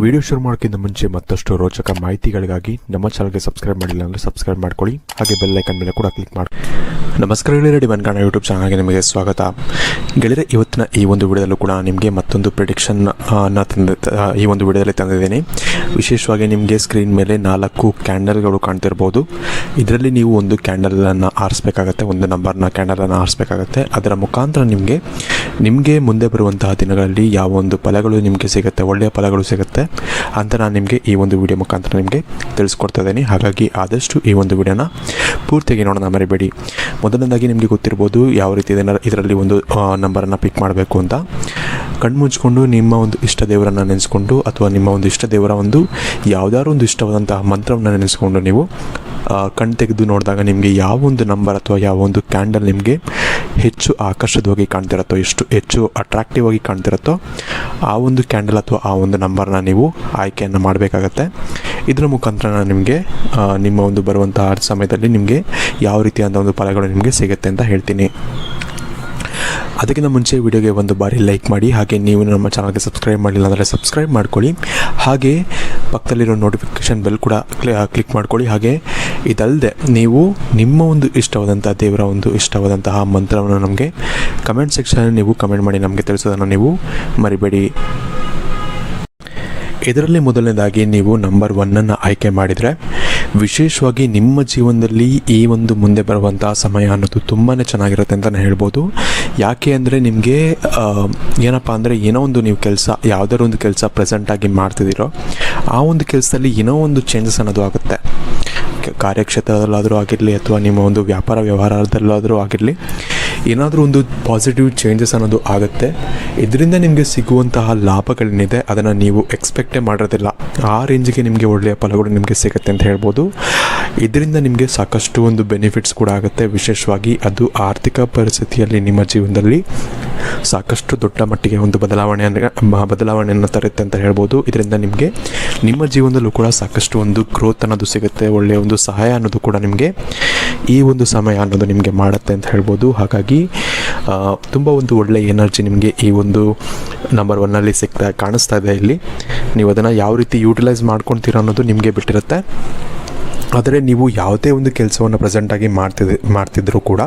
Video ಶುರು ಮಾಡೋಕ್ಕಿಂತ ಮುಂಚೆ ಮತ್ತಷ್ಟು ರೋಚಕ ಮಾಹಿತಿಗಳಿಗಾಗಿ ನಮ್ಮ ಚಾನಲ್ಗೆ ಸಬ್ಸ್ಕ್ರೈಬ್ ಮಾಡಿಲ್ಲ ಅಂದರೆ ಸಬ್ಸ್ಕ್ರೈಬ್ ಮಾಡ್ಕೊಳ್ಳಿ. ಹಾಗೆ ಬೆಲ್ ಐಕನ್ ಮೇಲೆ ಕೂಡ ಕ್ಲಿಕ್ ಮಾಡಿ. ನಮಸ್ಕಾರ ಗೆಳೆಯರೆ ರೆಡಿ ಬನ್ಕಾಣ ಯೂಟ್ಯೂಬ್ ಚಾನಲ್ಗೆ ನಿಮಗೆ ಸ್ವಾಗತ. ಗೆಳೆಯರೆ, ಇವತ್ತಿನ ಈ ಒಂದು ವಿಡಿಯೋದಲ್ಲೂ ಕೂಡ ನಿಮಗೆ ಮತ್ತೊಂದು ಪ್ರಿಡಿಕ್ಷನ್ನ ತಂದ ಈ ಒಂದು ವಿಡಿಯೋದಲ್ಲಿ ತಂದಿದ್ದೀನಿ. ವಿಶೇಷವಾಗಿ ನಿಮಗೆ ಸ್ಕ್ರೀನ್ ಮೇಲೆ ನಾಲ್ಕು ಕ್ಯಾಂಡಲ್ಗಳು ಕಾಣ್ತಿರ್ಬೋದು. ಇದರಲ್ಲಿ ನೀವು ಒಂದು ಕ್ಯಾಂಡಲನ್ನು ಆರಿಸ್ಬೇಕಾಗತ್ತೆ, ಒಂದು ನಂಬರ್ನ ಕ್ಯಾಂಡಲನ್ನು ಆರಿಸ್ಬೇಕಾಗತ್ತೆ. ಅದರ ಮುಖಾಂತರ ನಿಮಗೆ ನಿಮಗೆ ಮುಂದೆ ಬರುವಂತಹ ದಿನಗಳಲ್ಲಿ ಯಾವ ಒಂದು ಫಲಗಳು ನಿಮಗೆ ಸಿಗುತ್ತೆ, ಒಳ್ಳೆಯ ಫಲಗಳು ಸಿಗುತ್ತೆ ಅಂತ ನಾನು ನಿಮಗೆ ಈ ಒಂದು ವಿಡಿಯೋ ಮುಖಾಂತರ ನಿಮಗೆ ತಿಳಿಸ್ಕೊಡ್ತಾ ಇದ್ದೀನಿ. ಹಾಗಾಗಿ ಆದಷ್ಟು ಈ ಒಂದು ವಿಡಿಯೋನ ಪೂರ್ತಿಯಾಗಿ ನೋಡೋಣ ಮರಿಬೇಡಿ. ಮೊದಲನೇದಾಗಿ ನಿಮಗೆ ಗೊತ್ತಿರ್ಬೋದು ಯಾವ ರೀತಿ ಇದರಲ್ಲಿ ಒಂದು ನಂಬರನ್ನು ಪಿಕ್ ಮಾಡಬೇಕು ಅಂತ. ಕಣ್ಣು ಮುಚ್ಕೊಂಡು ನಿಮ್ಮ ಒಂದು ಇಷ್ಟ ದೇವರನ್ನು ನೆನೆಸ್ಕೊಂಡು ಅಥವಾ ನಿಮ್ಮ ಒಂದು ಇಷ್ಟ ದೇವರ ಒಂದು ಯಾವುದಾದ್ರು ಒಂದು ಇಷ್ಟವಾದಂತಹ ಮಂತ್ರವನ್ನು ನೆನೆಸ್ಕೊಂಡು ನೀವು ಕಣ್ ತೆಗೆದು ನೋಡಿದಾಗ ನಿಮಗೆ ಯಾವ ಒಂದು ನಂಬರ್ ಅಥವಾ ಯಾವ ಒಂದು ಕ್ಯಾಂಡಲ್ ನಿಮಗೆ ಹೆಚ್ಚು ಆಕರ್ಷಕವಾಗಿ ಕಾಣ್ತಿರತ್ತೋ, ಎಷ್ಟು ಹೆಚ್ಚು ಅಟ್ರಾಕ್ಟಿವ್ ಆಗಿ ಕಾಣ್ತಿರತ್ತೋ, ಆ ಒಂದು ಕ್ಯಾಂಡಲ್ ಅಥವಾ ಆ ಒಂದು ನಂಬರ್ನ ನೀವು ಆಯ್ಕೆಯನ್ನು ಮಾಡಬೇಕಾಗತ್ತೆ. ಇದರ ಮುಖಾಂತರ ನಾನು ನಿಮಗೆ ನಿಮ್ಮ ಒಂದು ಬರುವಂತಹ ಸಮಯದಲ್ಲಿ ನಿಮಗೆ ಯಾವ ರೀತಿಯಾದ ಒಂದು ಫಲಗಳು ನಿಮಗೆ ಸಿಗುತ್ತೆ ಅಂತ ಹೇಳ್ತೀನಿ. ಅದಕ್ಕಿಂತ ಮುಂಚೆ ವಿಡಿಯೋಗೆ ಒಂದು ಬಾರಿ ಲೈಕ್ ಮಾಡಿ, ಹಾಗೆ ನೀವು ನಮ್ಮ ಚಾನಲ್ಗೆ ಸಬ್ಸ್ಕ್ರೈಬ್ ಮಾಡಿಲ್ಲ ಅಂದರೆ ಸಬ್ಸ್ಕ್ರೈಬ್ ಮಾಡ್ಕೊಳ್ಳಿ. ಹಾಗೆ ಪಕ್ಕದಲ್ಲಿರೋ ನೋಟಿಫಿಕೇಷನ್ ಬೆಲ್ ಕೂಡ ಕ್ಲಿಕ್ ಮಾಡ್ಕೊಳ್ಳಿ. ಹಾಗೆ ಇದಲ್ಲದೆ ನೀವು ನಿಮ್ಮ ಒಂದು ಇಷ್ಟವಾದಂಥ ದೇವರ ಒಂದು ಇಷ್ಟವಾದಂತಹ ಮಂತ್ರವನ್ನು ನಮಗೆ ಕಮೆಂಟ್ ಸೆಕ್ಷನ್ ನೀವು ಕಮೆಂಟ್ ಮಾಡಿ ನಮಗೆ ತಿಳಿಸೋದನ್ನು ನೀವು ಮರಿಬೇಡಿ. ಇದರಲ್ಲಿ ಮೊದಲನೇದಾಗಿ ನೀವು ನಂಬರ್ ಒನ್ನನ್ನು ಆಯ್ಕೆ ಮಾಡಿದರೆ ವಿಶೇಷವಾಗಿ ನಿಮ್ಮ ಜೀವನದಲ್ಲಿ ಈ ಒಂದು ಮುಂದೆ ಬರುವಂಥ ಸಮಯ ಅನ್ನೋದು ತುಂಬಾ ಚೆನ್ನಾಗಿರುತ್ತೆ ಅಂತ ನಾನು ಹೇಳ್ಬೋದು. ಯಾಕೆ ಅಂದರೆ ನಿಮಗೆ ಏನಪ್ಪ ಅಂದರೆ ಏನೋ ಒಂದು ನೀವು ಕೆಲಸ, ಯಾವುದಾದ್ರು ಒಂದು ಕೆಲಸ ಪ್ರೆಸೆಂಟಾಗಿ ಮಾಡ್ತಿದ್ದೀರೋ, ಆ ಒಂದು ಕೆಲಸದಲ್ಲಿ ಏನೋ ಒಂದು ಚೇಂಜಸ್ ಅನ್ನೋದು ಆಗುತ್ತೆ. ಕಾರ್ಯಕ್ಷೇತ್ರದಲ್ಲಾದರೂ ಆಗಿರಲಿ ಅಥವಾ ನಿಮ್ಮ ಒಂದು ವ್ಯಾಪಾರ ವ್ಯವಹಾರದಲ್ಲಾದರೂ ಆಗಿರಲಿ ಏನಾದರೂ ಒಂದು ಪಾಸಿಟಿವ್ ಚೇಂಜಸ್ ಅನ್ನೋದು ಆಗುತ್ತೆ. ಇದರಿಂದ ನಿಮಗೆ ಸಿಗುವಂತಹ ಲಾಭಗಳೇನಿದೆ, ಅದನ್ನು ನೀವು ಎಕ್ಸ್ಪೆಕ್ಟೇ ಮಾಡಿರೋದಿಲ್ಲ. ಆ ರೇಂಜ್ಗೆ ನಿಮಗೆ ಒಳ್ಳೆಯ ಫಲಗಳು ನಿಮಗೆ ಸಿಗುತ್ತೆ ಅಂತ ಹೇಳ್ಬೋದು. ಇದರಿಂದ ನಿಮಗೆ ಸಾಕಷ್ಟು ಒಂದು ಬೆನಿಫಿಟ್ಸ್ ಕೂಡ ಆಗುತ್ತೆ. ವಿಶೇಷವಾಗಿ ಅದು ಆರ್ಥಿಕ ಪರಿಸ್ಥಿತಿಯಲ್ಲಿ ನಿಮ್ಮ ಜೀವನದಲ್ಲಿ ಸಾಕಷ್ಟು ದೊಡ್ಡ ಮಟ್ಟಿಗೆ ಒಂದು ಬದಲಾವಣೆ ಮ- ಬದಲಾವಣೆಯನ್ನು ತರುತ್ತೆ ಅಂತ ಹೇಳ್ಬೋದು. ಇದರಿಂದ ನಿಮಗೆ, ನಿಮ್ಮ ಜೀವನದಲ್ಲೂ ಕೂಡ ಸಾಕಷ್ಟು ಒಂದು ಗ್ರೋತ್ ಅನ್ನೋದು ಸಿಗುತ್ತೆ. ಒಳ್ಳೆಯ ಒಂದು ಸಹಾಯ ಅನ್ನೋದು ಕೂಡ ನಿಮಗೆ ಈ ಒಂದು ಸಮಯ ಅನ್ನೋದು ನಿಮಗೆ ಮಾಡುತ್ತೆ ಅಂತ ಹೇಳ್ಬೋದು. ಹಾಗಾಗಿ ತುಂಬ ಒಂದು ಒಳ್ಳೆಯ ಎನರ್ಜಿ ನಿಮಗೆ ಈ ಒಂದು ನಂಬರ್ ಒನ್ನಲ್ಲಿ ಸಿಗ್ತಾ ಕಾಣಿಸ್ತಾ ಇದೆ ಇಲ್ಲಿ. ನೀವು ಅದನ್ನು ಯಾವ ರೀತಿ ಯೂಟಿಲೈಸ್ ಮಾಡ್ಕೊತೀರ ಅನ್ನೋದು ನಿಮಗೆ ಬಿಟ್ಟಿರುತ್ತೆ. ಆದರೆ ನೀವು ಯಾವುದೇ ಒಂದು ಕೆಲಸವನ್ನು ಪ್ರೆಸೆಂಟಾಗಿ ಮಾಡ್ತಿದ್, ಮಾಡ್ತಿದ್ರು ಕೂಡ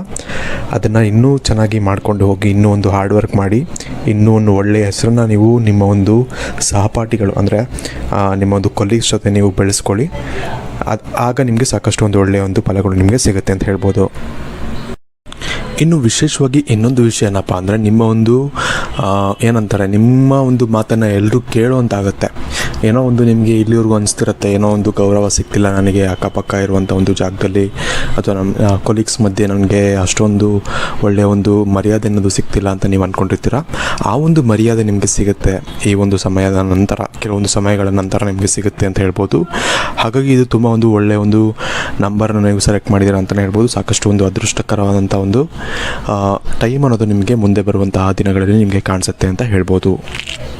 ಅದನ್ನು ಇನ್ನೂ ಚೆನ್ನಾಗಿ ಮಾಡಿಕೊಂಡು ಹೋಗಿ, ಇನ್ನೂ ಒಂದು ಹಾರ್ಡ್ ವರ್ಕ್ ಮಾಡಿ, ಇನ್ನೂ ಒಂದು ಒಳ್ಳೆಯ ಹೆಸರನ್ನು ನೀವು ನಿಮ್ಮ ಒಂದು ಸಹಪಾಠಿಗಳು ಅಂದರೆ ನಿಮ್ಮ ಒಂದು ಕೊಲೀಗ್ಸ್ ಜೊತೆ ನೀವು ಬೆಳೆಸ್ಕೊಳ್ಳಿ. ಅದು, ಆಗ ನಿಮಗೆ ಸಾಕಷ್ಟು ಒಂದು ಒಳ್ಳೆಯ ಒಂದು ಫಲಗಳು ನಿಮಗೆ ಸಿಗುತ್ತೆ ಅಂತ ಹೇಳ್ಬೋದು. ಇನ್ನು ವಿಶೇಷವಾಗಿ ಇನ್ನೊಂದು ವಿಷಯ ಏನಪ್ಪ ಅಂದರೆ ನಿಮ್ಮ ಒಂದು ಏನಂತಾರೆ, ನಿಮ್ಮ ಒಂದು ಮಾತನ್ನು ಎಲ್ಲರೂ ಕೇಳೋಂತಾಗುತ್ತೆ. ಏನೋ ಒಂದು ನಿಮಗೆ ಇಲ್ಲಿವರೆಗೂ ಅನಿಸ್ತಿರುತ್ತೆ, ಏನೋ ಒಂದು ಗೌರವ ಸಿಗ್ತಿಲ್ಲ ನನಗೆ, ಅಕ್ಕಪಕ್ಕ ಇರುವಂಥ ಒಂದು ಜಾಗದಲ್ಲಿ, ಅಥವಾ ನಮ್ಮ ಕೊಲೀಗ್ಸ್ ಮಧ್ಯೆ ನನಗೆ ಅಷ್ಟೊಂದು ಒಳ್ಳೆಯ ಒಂದು ಮರ್ಯಾದೆ ಅನ್ನೋದು ಸಿಗ್ತಿಲ್ಲ ಅಂತ ನೀವು ಅಂದ್ಕೊಂಡಿರ್ತೀರ ಆ ಒಂದು ಮರ್ಯಾದೆ ನಿಮಗೆ ಸಿಗುತ್ತೆ ಈ ಒಂದು ಸಮಯದ ನಂತರ, ಕೆಲವೊಂದು ಸಮಯಗಳ ನಂತರ ನಿಮಗೆ ಸಿಗುತ್ತೆ ಅಂತ ಹೇಳ್ಬೋದು. ಹಾಗಾಗಿ ಇದು ತುಂಬ ಒಂದು ಒಳ್ಳೆಯ ಒಂದು ನಂಬರನ್ನು ನೀವು ಸೆಲೆಕ್ಟ್ ಮಾಡಿದ್ದೀರ ಅಂತಲೇ ಹೇಳ್ಬೋದು. ಸಾಕಷ್ಟು ಒಂದು ಅದೃಷ್ಟಕರವಾದಂಥ ಒಂದು ಟೈಮ್ ಅನ್ನೋದು ನಿಮಗೆ ಮುಂದೆ ಬರುವಂತಹ ದಿನಗಳಲ್ಲಿ ನಿಮಗೆ ಕಾಣಿಸುತ್ತೆ ಅಂತ ಹೇಳ್ಬೋದು.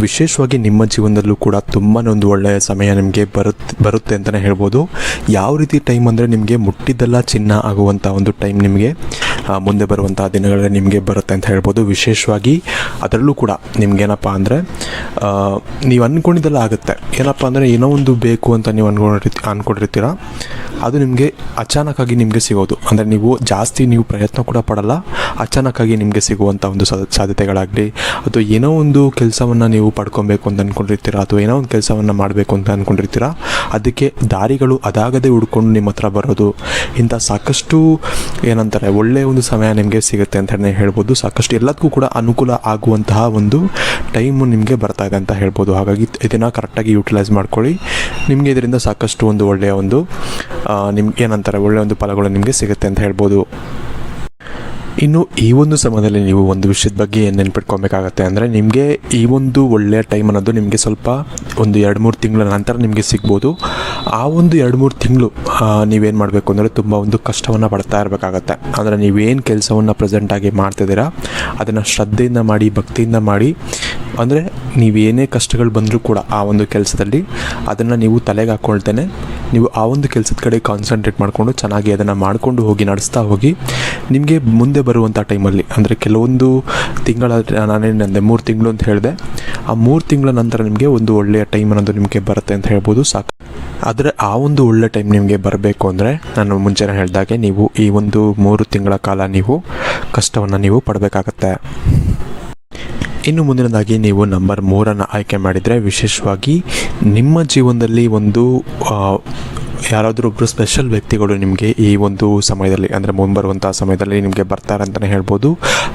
ವಿಶೇಷವಾಗಿ ನಿಮ್ಮ ಜೀವನದಲ್ಲೂ ಕೂಡ ತುಂಬಾ ಒಂದು ಒಳ್ಳೆಯ ಸಮಯ ನಿಮಗೆ ಬರುತ್ತೆ ಬರುತ್ತೆ ಅಂತಲೇ ಹೇಳ್ಬೋದು. ಯಾವ ರೀತಿ ಟೈಮ್ ಅಂದರೆ ನಿಮಗೆ ಮುಟ್ಟಿದ್ದೆಲ್ಲ ಚಿನ್ನ ಆಗುವಂಥ ಒಂದು ಟೈಮ್ ನಿಮಗೆ. ಮುಂದೆ ಬರುವಂಥ ದಿನಗಳಲ್ಲಿ ನಿಮಗೆ ಬರುತ್ತೆ ಅಂತ ಹೇಳ್ಬೋದು. ವಿಶೇಷವಾಗಿ ಅದರಲ್ಲೂ ಕೂಡ ನಿಮ್ಗೇನಪ್ಪ ಅಂದರೆ ನೀವು ಅಂದ್ಕೊಂಡಿದ್ದೆಲ್ಲ ಆಗುತ್ತೆ. ಏನಪ್ಪ ಅಂದರೆ, ಏನೋ ಒಂದು ಬೇಕು ಅಂತ ನೀವು ಅನ್ಕೊಂಡಿರ್ತಿ ಅಂದ್ಕೊಂಡಿರ್ತೀರ ಅದು ನಿಮಗೆ ಅಚಾನಕ್ಕಾಗಿ ನಿಮಗೆ ಸಿಗೋದು. ಅಂದರೆ ನೀವು ಜಾಸ್ತಿ ನೀವು ಪ್ರಯತ್ನ ಕೂಡ ಪಡಲ್ಲ, ಅಚಾನಕ್ಕಾಗಿ ನಿಮಗೆ ಸಿಗುವಂಥ ಒಂದು ಸಾಧ್ಯ- ಸಾಧ್ಯತೆಗಳಾಗಲಿ, ಅಥವಾ ಏನೋ ಒಂದು ಕೆಲಸವನ್ನು ನೀವು ಪಡ್ಕೊಬೇಕು ಅಂತ ಅಂದ್ಕೊಂಡಿರ್ತೀರ ಅಥವಾ ಏನೋ ಒಂದು ಕೆಲಸವನ್ನು ಮಾಡಬೇಕು ಅಂತ ಅಂದ್ಕೊಂಡಿರ್ತೀರ ಅದಕ್ಕೆ ದಾರಿಗಳು ಅದಾಗದೇ ಹುಡ್ಕೊಂಡು ನಿಮ್ಮ ಹತ್ರ ಬರೋದು ಇಂಥ ಸಾಕಷ್ಟು ಏನಂತಾರೆ ಒಳ್ಳೆಯ ಒಂದು ಸಮಯ ನಿಮಗೆ ಸಿಗುತ್ತೆ ಅಂತ ಹೇಳ್ಬೋದು. ಸಾಕಷ್ಟು ಎಲ್ಲದಕ್ಕೂ ಕೂಡ ಅನುಕೂಲ ಆಗುವಂತಹ ಒಂದು ಟೈಮು ನಿಮಗೆ ಬರ್ತಾ ಇದೆ ಅಂತ ಹೇಳ್ಬೋದು. ಹಾಗಾಗಿ ಇದನ್ನು ಕರೆಕ್ಟಾಗಿ ಯೂಟಿಲೈಸ್ ಮಾಡ್ಕೊಳ್ಳಿ. ನಿಮಗೆ ಇದರಿಂದ ಸಾಕಷ್ಟು ಒಂದು ಒಳ್ಳೆಯ ಒಂದು ನಿಮ್ಗೆ ಏನಂತಾರೆ, ಒಳ್ಳೆಯ ಒಂದು ಫಲಗಳು ನಿಮಗೆ ಸಿಗುತ್ತೆ ಅಂತ ಹೇಳ್ಬೋದು. ಇನ್ನು ಈ ಒಂದು ಸಮಯದಲ್ಲಿ ನೀವು ಒಂದು ವಿಷಯದ ಬಗ್ಗೆ ಏನು ನೆನ್ಪಿಟ್ಕೊಬೇಕಾಗತ್ತೆ ಅಂದರೆ ನಿಮಗೆ ಈ ಒಂದು ಒಳ್ಳೆಯ ಟೈಮ್ ಅನ್ನೋದು ನಿಮಗೆ ಸ್ವಲ್ಪ ಒಂದು ಎರಡು ಮೂರು ತಿಂಗಳ ನಂತರ ನಿಮಗೆ ಸಿಗ್ಬೋದು. ಆ ಒಂದು ಎರಡು ಮೂರು ತಿಂಗಳು ನೀವೇನು ಮಾಡಬೇಕು ಅಂದರೆ ತುಂಬ ಒಂದು ಕಷ್ಟವನ್ನು ಪಡ್ತಾ ಇರಬೇಕಾಗತ್ತೆ. ಅಂದರೆ ನೀವೇನು ಕೆಲಸವನ್ನು ಪ್ರೆಸೆಂಟಾಗಿ ಮಾಡ್ತಿದ್ದೀರಾ, ಅದನ್ನು ಶ್ರದ್ಧೆಯಿಂದ ಮಾಡಿ, ಭಕ್ತಿಯಿಂದ ಮಾಡಿ ಅಂದರೆ ನೀವೇನೇ ಕಷ್ಟಗಳು ಬಂದರೂ ಕೂಡ ಆ ಒಂದು ಕೆಲಸದಲ್ಲಿ ಅದನ್ನು ನೀವು ತಲೆಗೆ ಹಾಕ್ಕೊಳ್ತೇನೆ ನೀವು ಆ ಒಂದು ಕೆಲಸದ ಕಡೆ ಕಾನ್ಸಂಟ್ರೇಟ್ ಮಾಡಿಕೊಂಡು ಚೆನ್ನಾಗಿ ಅದನ್ನು ಮಾಡಿಕೊಂಡು ಹೋಗಿ, ನಡೆಸ್ತಾ ಹೋಗಿ, ನಿಮಗೆ ಮುಂದೆ ಬರುವಂಥ ಟೈಮಲ್ಲಿ ಅಂದರೆ ಕೆಲವೊಂದು ತಿಂಗಳ ನಾನೇನಂದೆ ಮೂರು ತಿಂಗಳು ಅಂತ ಹೇಳಿದೆ, ಆ ಮೂರು ತಿಂಗಳ ನಂತರ ನಿಮಗೆ ಒಂದು ಒಳ್ಳೆಯ ಟೈಮ್ ಅನ್ನೋದು ನಿಮಗೆ ಬರುತ್ತೆ ಅಂತ ಹೇಳ್ಬೋದು, ಸಾಕು. ಆದರೆ ಆ ಒಂದು ಒಳ್ಳೆ ಟೈಮ್ ನಿಮಗೆ ಬರಬೇಕು ಅಂದರೆ ನಾನು ಮುಂಚೆನೇ ಹೇಳಿದಾಗೆ ನೀವು ಈ ಒಂದು ಮೂರು ತಿಂಗಳ ಕಾಲ ನೀವು ಕಷ್ಟವನ್ನು ನೀವು ಪಡಬೇಕಾಗತ್ತೆ. ಇನ್ನು ಮುಂದಿನದಾಗಿ ನೀವು ನಂಬರ್ ಮೂರನ್ನು ಆಯ್ಕೆ ಮಾಡಿದರೆ ವಿಶೇಷವಾಗಿ ನಿಮ್ಮ ಜೀವನದಲ್ಲಿ ಒಂದು ಯಾರಾದರೂ ಒಬ್ಬರು ಸ್ಪೆಷಲ್ ವ್ಯಕ್ತಿಗಳು ನಿಮಗೆ ಈ ಒಂದು ಸಮಯದಲ್ಲಿ ಅಂದರೆ ಮುಂಬರುವಂಥ ಸಮಯದಲ್ಲಿ ನಿಮಗೆ ಬರ್ತಾರೆ ಅಂತಲೇ ಹೇಳ್ಬೋದು.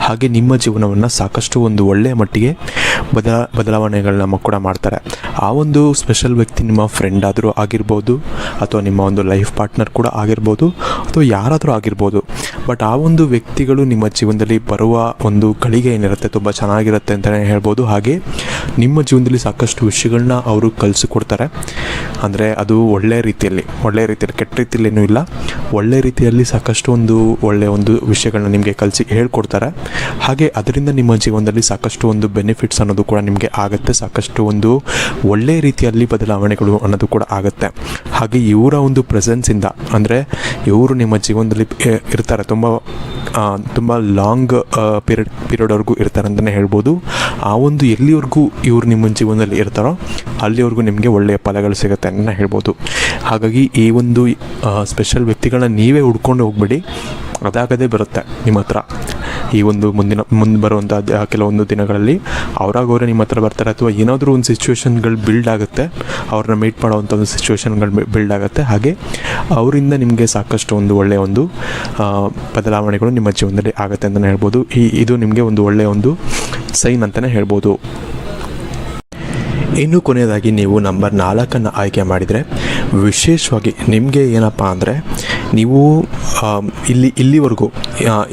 ಹಾಗೆ ನಿಮ್ಮ ಜೀವನವನ್ನು ಸಾಕಷ್ಟು ಒಂದು ಒಳ್ಳೆಯ ಮಟ್ಟಿಗೆ ಬದಲ, ಬದಲಾವಣೆಗಳನ್ನ ಕೂಡ ಮಾಡ್ತಾರೆ. ಆ ಒಂದು ಸ್ಪೆಷಲ್ ವ್ಯಕ್ತಿ ನಿಮ್ಮ ಫ್ರೆಂಡ್ ಆದರೂ ಆಗಿರ್ಬೋದು, ಅಥವಾ ನಿಮ್ಮ ಒಂದು ಲೈಫ್ ಪಾರ್ಟ್ನರ್ ಕೂಡ ಆಗಿರ್ಬೋದು, ಅಥವಾ ಯಾರಾದರೂ ಆಗಿರ್ಬೋದು ಬಟ್ ಆ ಒಂದು ವ್ಯಕ್ತಿಗಳು ನಿಮ್ಮ ಜೀವನದಲ್ಲಿ ಬರುವ ಒಂದು ಗಳಿಗೆ ಏನಿರುತ್ತೆ ತುಂಬ ಚೆನ್ನಾಗಿರುತ್ತೆ ಅಂತಲೇ ಹೇಳ್ಬೋದು. ಹಾಗೆ ನಿಮ್ಮ ಜೀವನದಲ್ಲಿ ಸಾಕಷ್ಟು ವಿಷಯಗಳನ್ನ ಅವರು ಕಲಿಸಿಕೊಡ್ತಾರೆ. ಅಂದರೆ ಅದು ಒಳ್ಳೆಯ ರೀತಿಯಲ್ಲಿ ಒಳ್ಳೆಯ ರೀತಿಯಲ್ಲಿ, ಕೆಟ್ಟ ರೀತಿಯಲ್ಲಿ ಏನೂ ಇಲ್ಲ. ಒಳ್ಳೆಯ ರೀತಿಯಲ್ಲಿ ಸಾಕಷ್ಟು ಒಂದು ಒಳ್ಳೆಯ ಒಂದು ವಿಷಯಗಳನ್ನ ನಿಮಗೆ ಕಲಿಸಿ ಹೇಳ್ಕೊಡ್ತಾರೆ. ಹಾಗೆ ಅದರಿಂದ ನಿಮ್ಮ ಜೀವನದಲ್ಲಿ ಸಾಕಷ್ಟು ಒಂದು ಬೆನಿಫಿಟ್ಸ್ ಅನ್ನೋದು ಕೂಡ ನಿಮಗೆ ಆಗುತ್ತೆ. ಸಾಕಷ್ಟು ಒಂದು ಒಳ್ಳೆಯ ರೀತಿಯಲ್ಲಿ ಬದಲಾವಣೆಗಳು ಅನ್ನೋದು ಕೂಡ ಆಗುತ್ತೆ. ಹಾಗೆ ಇವರ ಒಂದು ಪ್ರೆಸೆನ್ಸಿಂದ ಅಂದರೆ ಇವರು ನಿಮ್ಮ ಜೀವನದಲ್ಲಿ ಇರ್ತಾರೆ. ತುಂಬ ತುಂಬ ಲಾಂಗ್ ಪೀರಿಯಡ್ ಪೀರಿಯಡ್ವರೆಗೂ ಇರ್ತಾರೆ ಅಂತಲೇ ಹೇಳ್ಬೋದು. ಆ ಒಂದು ಎಲ್ಲಿವರೆಗೂ ಇವರು ನಿಮ್ಮ ಜೀವನದಲ್ಲಿ ಇರ್ತಾರೋ, ಅಲ್ಲಿವರೆಗೂ ನಿಮಗೆ ಒಳ್ಳೆಯ ಫಲಗಳು ಸಿಗುತ್ತೆ ಅಂತ ಹೇಳ್ಬೋದು. ಹಾಗಾಗಿ ಈ ಒಂದು ಸ್ಪೆಷಲ್ ವ್ಯಕ್ತಿಗಳನ್ನ ನೀವೇ ಹುಡ್ಕೊಂಡು ಹೋಗ್ಬೇಡಿ. ಅದಾಗದೇ ಬರುತ್ತೆ ನಿಮ್ಮ ಹತ್ರ. ಈ ಒಂದು ಮುಂದಿನ, ಮುಂದೆ ಬರುವಂಥ ಕೆಲವೊಂದು ದಿನಗಳಲ್ಲಿ ಅವರಾಗವರೇ ನಿಮ್ಮ ಹತ್ರ ಬರ್ತಾರೆ ಅಥವಾ ಏನಾದರೂ ಒಂದು ಸಿಚುವೇಶನ್ಗಳು ಬಿಲ್ಡ್ ಆಗುತ್ತೆ, ಅವ್ರನ್ನ ಮೀಟ್ ಮಾಡೋವಂಥ ಒಂದು ಸಿಚುವೇಶನ್ಗಳು ಬಿಲ್ಡ್ ಆಗುತ್ತೆ. ಹಾಗೆ ಅವರಿಂದ ನಿಮಗೆ ಸಾಕಷ್ಟು ಒಂದು ಒಳ್ಳೆಯ ಒಂದು ಬದಲಾವಣೆಗಳು ನಿಮ್ಮ ಜೀವನದಲ್ಲಿ ಆಗುತ್ತೆ ಅಂತಲೇ ಹೇಳ್ಬೋದು. ಈ, ಇದು ನಿಮಗೆ ಒಂದು ಒಳ್ಳೆಯ ಒಂದು ಸೈನ್ ಅಂತಲೇ ಹೇಳ್ಬೋದು. ಇನ್ನು ಕೊನೆಯದಾಗಿ ನೀವು ನಂಬರ್ ನಾಲ್ಕನ್ನು ಆಯ್ಕೆ ಮಾಡಿದರೆ, ವಿಶೇಷವಾಗಿ ನಿಮಗೆ ಏನಪ್ಪ ಅಂದರೆ, ನೀವು ಇಲ್ಲಿ, ಇಲ್ಲಿವರೆಗೂ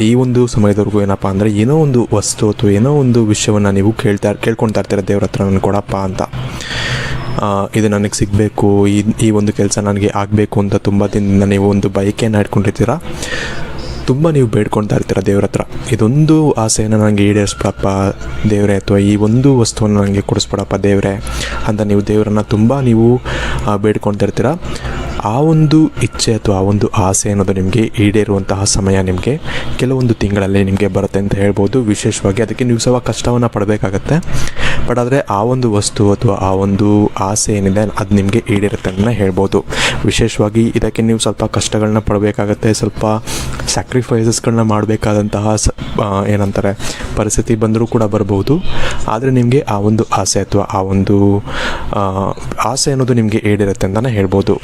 ಈ ಒಂದು ಸಮಯದವರೆಗೂ ಏನಪ್ಪ ಅಂದರೆ, ಏನೋ ಒಂದು ವಸ್ತು ಅಥವಾ ಏನೋ ಒಂದು ವಿಷಯವನ್ನು ನೀವು ಕೇಳ್ತಾ, ಕೇಳ್ಕೊಳ್ತಾ ಇರ್ತೀರ ದೇವ್ರ ಹತ್ರ ನಾನು ಕೊಡಪ್ಪ ಅಂತ. ಇದು ನನಗೆ ಸಿಗಬೇಕು, ಈ ಈ ಒಂದು ಕೆಲಸ ನನಗೆ ಆಗಬೇಕು ಅಂತ ತುಂಬ ದಿನದಿಂದ ನೀವು ಒಂದು ಬೈಕೇನ ಇಟ್ಕೊಂಡಿರ್ತೀರ. ತುಂಬ ನೀವು ಬೇಡ್ಕೊಳ್ತಾ ಇರ್ತೀರ ದೇವ್ರ ಹತ್ರ. ಇದೊಂದು ಆಸೆಯನ್ನು ನನಗೆ ಈಡೇರಿಸ್ಬಿಡಪ್ಪ ದೇವರೇ, ಅಥವಾ ಈ ಒಂದು ವಸ್ತುವನ್ನು ನನಗೆ ಕೊಡಿಸ್ಬಿಡಪ್ಪ ದೇವರೇ ಅಂತ ನೀವು ದೇವರನ್ನು ತುಂಬ ನೀವು ಬೇಡ್ಕೊಳ್ತಾ ಇರ್ತೀರ. ಆ ಒಂದು ಇಚ್ಛೆ ಅಥವಾ ಆ ಒಂದು ಆಸೆ ಅನ್ನೋದು ನಿಮಗೆ ಈಡೇರುವಂತಹ ಸಮಯ ನಿಮಗೆ ಕೆಲವೊಂದು ತಿಂಗಳಲ್ಲಿ ನಿಮಗೆ ಬರುತ್ತೆ ಅಂತ ಹೇಳ್ಬೋದು. ವಿಶೇಷವಾಗಿ ಅದಕ್ಕೆ ನೀವು ಸಹ ಕಷ್ಟವನ್ನು ಪಡಬೇಕಾಗತ್ತೆ. ಬಟ್ ಆದರೆ ಆ ಒಂದು ವಸ್ತು ಅಥವಾ ಆ ಒಂದು ಆಸೆ ಏನಿದೆ ಅದು ನಿಮಗೆ ಈಡೇರುತ್ತೆ ಅಂತ ಹೇಳ್ಬೋದು. ವಿಶೇಷವಾಗಿ ಇದಕ್ಕೆ ನೀವು ಸ್ವಲ್ಪ ಕಷ್ಟಗಳನ್ನ ಪಡಬೇಕಾಗತ್ತೆ, ಸ್ವಲ್ಪ ಸ್ಯಾಕ್ರಿಫೈಸಸ್ಗಳನ್ನ ಮಾಡಬೇಕಾದಂತಹ ಏನಂತಾರೆ ಪರಿಸ್ಥಿತಿ ಬಂದರೂ ಕೂಡ ಬರಬಹುದು ಆದರೆ ನಿಮಗೆ ಆ ಒಂದು ಆಸೆ ಅಥವಾ ಆ ಒಂದು ಆಸೆ ಅನ್ನೋದು ನಿಮಗೆ ಏಡಿರುತ್ತೆ ಅಂತಲೇ ಹೇಳ್ಬೋದು.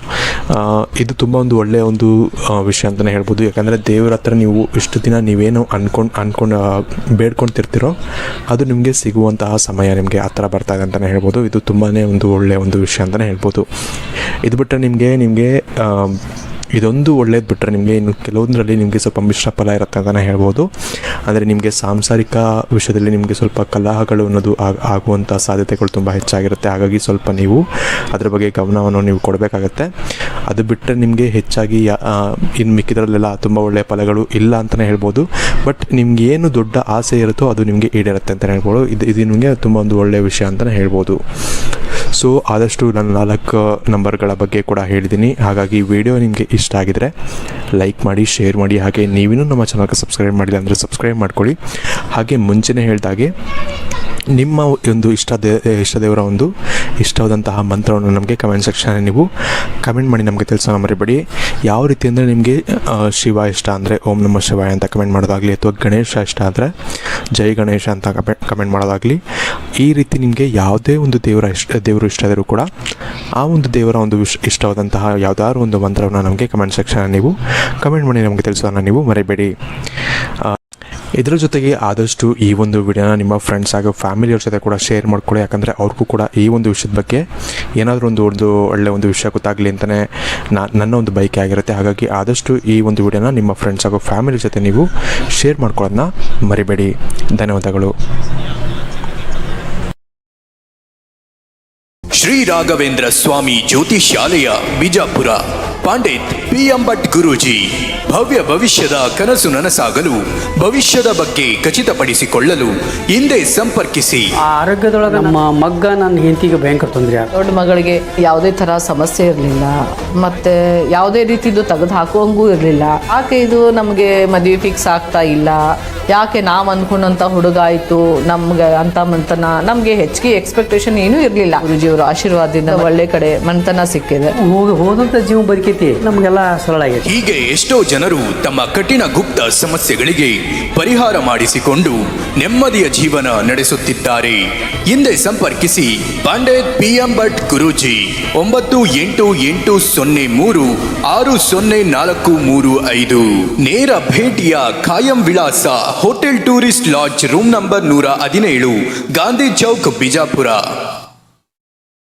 ಇದು ತುಂಬ ಒಂದು ಒಳ್ಳೆಯ ಒಂದು ವಿಷಯ ಅಂತಲೇ ಹೇಳ್ಬೋದು. ಯಾಕಂದರೆ ದೇವರ ಹತ್ರ ನೀವು ಇಷ್ಟು ದಿನ ನೀವೇನು ಅನ್ಕೊಂಡು ಅನ್ಕೊಂಡು ಬೇಡ್ಕೊಳ್ತಿರ್ತೀರೋ ಅದು ನಿಮಗೆ ಸಿಗುವಂತಹ ಸಮಯ ನಿಮಗೆ ಆ ಥರ ಬರ್ತಾ ಇದೆ ಅಂತಲೇ ಹೇಳ್ಬೋದು. ಇದು ತುಂಬಾ ಒಂದು ಒಳ್ಳೆಯ ಒಂದು ವಿಷಯ ಅಂತಲೇ ಹೇಳ್ಬೋದು. ಇದು ಬಿಟ್ಟರೆ ನಿಮಗೆ ನಿಮಗೆ ಇದೊಂದು ಒಳ್ಳೇದು ಬಿಟ್ಟರೆ ನಿಮಗೆ ಇನ್ನು ಕೆಲವೊಂದರಲ್ಲಿ ನಿಮಗೆ ಸ್ವಲ್ಪ ಮಿಶ್ರ ಫಲ ಇರುತ್ತೆ ಅಂತಲೇ ಹೇಳ್ಬೋದು. ಅಂದರೆ ನಿಮಗೆ ಸಾಂಸಾರಿಕ ವಿಷಯದಲ್ಲಿ ನಿಮಗೆ ಸ್ವಲ್ಪ ಕಲಹಗಳು ಅನ್ನೋದು ಆಗ ಆಗುವಂಥ ಸಾಧ್ಯತೆಗಳು ತುಂಬ ಹೆಚ್ಚಾಗಿರುತ್ತೆ. ಹಾಗಾಗಿ ಸ್ವಲ್ಪ ನೀವು ಅದ್ರ ಬಗ್ಗೆ ಗಮನವನ್ನು ನೀವು ಕೊಡಬೇಕಾಗತ್ತೆ. ಅದು ಬಿಟ್ಟರೆ ನಿಮಗೆ ಹೆಚ್ಚಾಗಿ ಇನ್ನು ಮಿಕ್ಕಿದ್ರಲ್ಲೆಲ್ಲ ತುಂಬ ಒಳ್ಳೆಯ ಫಲಗಳು ಇಲ್ಲ ಅಂತಲೇ ಹೇಳ್ಬೋದು. ಬಟ್ ನಿಮ್ಗೆ ಏನು ದೊಡ್ಡ ಆಸೆ ಇರುತ್ತೋ ಅದು ನಿಮಗೆ ಈಡೇರುತ್ತೆ ಅಂತಲೇ ಹೇಳ್ಬೋದು. ಇದು ಇದು ನಿಮಗೆ ತುಂಬ ಒಂದು ಒಳ್ಳೆಯ ವಿಷಯ ಅಂತಲೇ ಹೇಳ್ಬೋದು. ಸೊ ಆದಷ್ಟು ನನ್ನ ನಾಲ್ಕು ನಂಬರ್ಗಳ ಬಗ್ಗೆ ಕೂಡ ಹೇಳಿದ್ದೀನಿ. ಹಾಗಾಗಿ ವಿಡಿಯೋ ನಿಮಗೆ ಇಷ್ಟ ಆಗಿದರೆ ಲೈಕ್ ಮಾಡಿ, ಶೇರ್ ಮಾಡಿ. ಹಾಗೆ ನೀವಿನ್ನೂ ನಮ್ಮ ಚಾನಲ್ಗೆ ಸಬ್ಸ್ಕ್ರೈಬ್ ಮಾಡಿಲ್ಲ ಅಂದರೆ ಸಬ್ಸ್ಕ್ರೈಬ್ ಮಾಡ್ಕೊಳ್ಳಿ. ಹಾಗೆ ಮುಂಚೆನೇ ಹೇಳಿದಾಗೆ, ನಿಮ್ಮ ಒಂದು ಇಷ್ಟ ದೇ, ಇಷ್ಟ ದೇವರ ಒಂದು ಇಷ್ಟವಾದಂತಹ ಮಂತ್ರವನ್ನು ನಮಗೆ ಕಮೆಂಟ್ ಸೆಕ್ಷನ್ ನೀವು ಕಮೆಂಟ್ ಮಾಡಿ ನಮಗೆ ತಿಳಿಸೋಣ ಮರಿಬೇಡಿ. ಯಾವ ರೀತಿ ಅಂದರೆ ನಿಮಗೆ ಶಿವ ಇಷ್ಟ ಅಂದರೆ ಓಂ ನಮ ಶಿವಾಯ ಅಂತ ಕಮೆಂಟ್ ಮಾಡೋದಾಗಲಿ ಅಥವಾ ಗಣೇಶ ಇಷ್ಟ ಆದರೆ ಜೈ ಗಣೇಶ ಅಂತ ಕಮೆಂಟ್ ಕಮೆಂಟ್ ಮಾಡೋದಾಗಲಿ, ಈ ರೀತಿ ನಿಮಗೆ ಯಾವುದೇ ಒಂದು ದೇವರ ಇಷ್ಟ ದೇವರು ಇಷ್ಟ ಆದರೂ ಕೂಡ ಆ ಒಂದು ದೇವರ ಒಂದು ವಿಶ್, ಇಷ್ಟವಾದಂತಹ ಯಾವುದಾದ್ರು ಒಂದು ಮಂತ್ರವನ್ನು ನಮಗೆ ಕಮೆಂಟ್ ಸೆಕ್ಷನ್ ನೀವು ಕಮೆಂಟ್ ಮಾಡಿ ನಮಗೆ ತಿಳಿಸೋಣ ನೀವು ಮರಿಬೇಡಿ. ಇದರ ಜೊತೆಗೆ ಆದಷ್ಟು ಈ ಒಂದು ವಿಡಿಯೋನ ನಿಮ್ಮ ಫ್ರೆಂಡ್ಸ್ ಹಾಗೂ ಫ್ಯಾಮಿಲಿಯವ್ರ ಜೊತೆ ಕೂಡ ಶೇರ್ ಮಾಡ್ಕೊಳ್ಳಿ ಯಾಕಂದರೆ ಅವ್ರಿಗೂ ಕೂಡ ಈ ಒಂದು ವಿಷಯದ ಬಗ್ಗೆ ಏನಾದರೂ ಒಂದು ಒಂದು ಒಳ್ಳೆ ಒಂದು ವಿಷಯ ಗೊತ್ತಾಗಲಿ ಅಂತಲೇ ನನ್ನ ಒಂದು ಬೈಕ್ ಆಗಿರುತ್ತೆ. ಹಾಗಾಗಿ ಆದಷ್ಟು ಈ ಒಂದು ವಿಡಿಯೋನ ನಿಮ್ಮ ಫ್ರೆಂಡ್ಸ್ ಹಾಗೂ ಫ್ಯಾಮಿಲಿ ಜೊತೆ ನೀವು ಶೇರ್ ಮಾಡ್ಕೊಳ್ಳೋದನ್ನ ಮರಿಬೇಡಿ. ಧನ್ಯವಾದಗಳು. ಶ್ರೀ ರಾಘವೇಂದ್ರ ಸ್ವಾಮಿ ಜ್ಯೋತಿಷ್ಯಾಲಯ ಬಿಜಾಪುರ, ಪಾಂಡಿತ್ ಪಿ ಎಂ ಭಟ್ ಗುರೂಜಿ ಭವ್ಯ ಭವಿಷ್ಯದ ಕನಸು ನನಸಾಗಲು ಭವಿಷ್ಯದ ಬಗ್ಗೆ ಖಚಿತಪಡಿಸಿಕೊಳ್ಳಲು ಹಿಂದೆ ಸಂಪರ್ಕಿಸಿ. ಆ ಆರೋಗ್ಯದೊಳಗೆ ನಮ್ಮ ಮಗ್ಗ ನನ್ನ ಹೆಂಡತಿಗೆ ಭಯಂಕರ ತೊಂದರೆ ಆಗ ದೊಡ್ಡ ಮಗಳಿಗೆ ಯಾವುದೇ ಥರ ಸಮಸ್ಯೆ ಇರಲಿಲ್ಲ ಮತ್ತೆ ಯಾವುದೇ ರೀತಿದು ತೆಗೆದು ಹಾಕುವಂಗೂ ಇರಲಿಲ್ಲ. ಯಾಕೆ ಇದು ನಮಗೆ ಮದುವೆ ಫಿಕ್ಸ್ ಆಗ್ತಾ ಇಲ್ಲ? ಯಾಕೆ ನಾವು ಅಂದ್ಕೊಂಡಂಥ ಹುಡುಗ ಆಯಿತು? ನಮ್ಗೆ ಅಂತ ಮಂತನ ನಮಗೆ ಹೆಚ್ಚಿಗೆ ಎಕ್ಸ್ಪೆಕ್ಟೇಷನ್ ಏನೂ ಇರಲಿಲ್ಲ. ಗುರುಜಿಯವರ ಆಶೀರ್ವಾದದಿಂದ ಒಳ್ಳೆ ಕಡೆ ಮಂತನ ಸಿಕ್ಕಿದೆ. ಹೋಗಿ ಹೋದಂಥ ಜೀವ ಬದುಕೈತಿ. ನಮಗೆಲ್ಲ ಸರಳ ಆಗಿದೆ. ಹೀಗೆ ಎಷ್ಟೋ ಜನರು ತಮ್ಮ ಕಠಿಣ ಗುಪ್ತ ಸಮಸ್ಯೆಗಳಿಗೆ ಪರಿಹಾರ ಮಾಡಿಸಿಕೊಂಡು ನೆಮ್ಮದಿಯ ಜೀವನ ನಡೆಸುತ್ತಿದ್ದಾರೆ. ಹಿಂದೆ ಸಂಪರ್ಕಿಸಿ ಪಾಂಡೆ ಪಿ ಎಂ ಭಟ್ ಗುರೂಜಿ, ಒಂಬತ್ತು ಎಂಟು ಎಂಟು ಸೊನ್ನೆ ಮೂರು ಆರು ಸೊನ್ನೆ ನಾಲ್ಕು ಮೂರು ಐದು. ನೇರ ಭೇಟಿಯ ಖಾಯಂ ವಿಳಾಸ hotel tourist lodge room number ನೂರ ಹದಿನೇಳು, ಗಾಂಧಿ ಚೌಕ್, ಬಿಜಾಪುರ.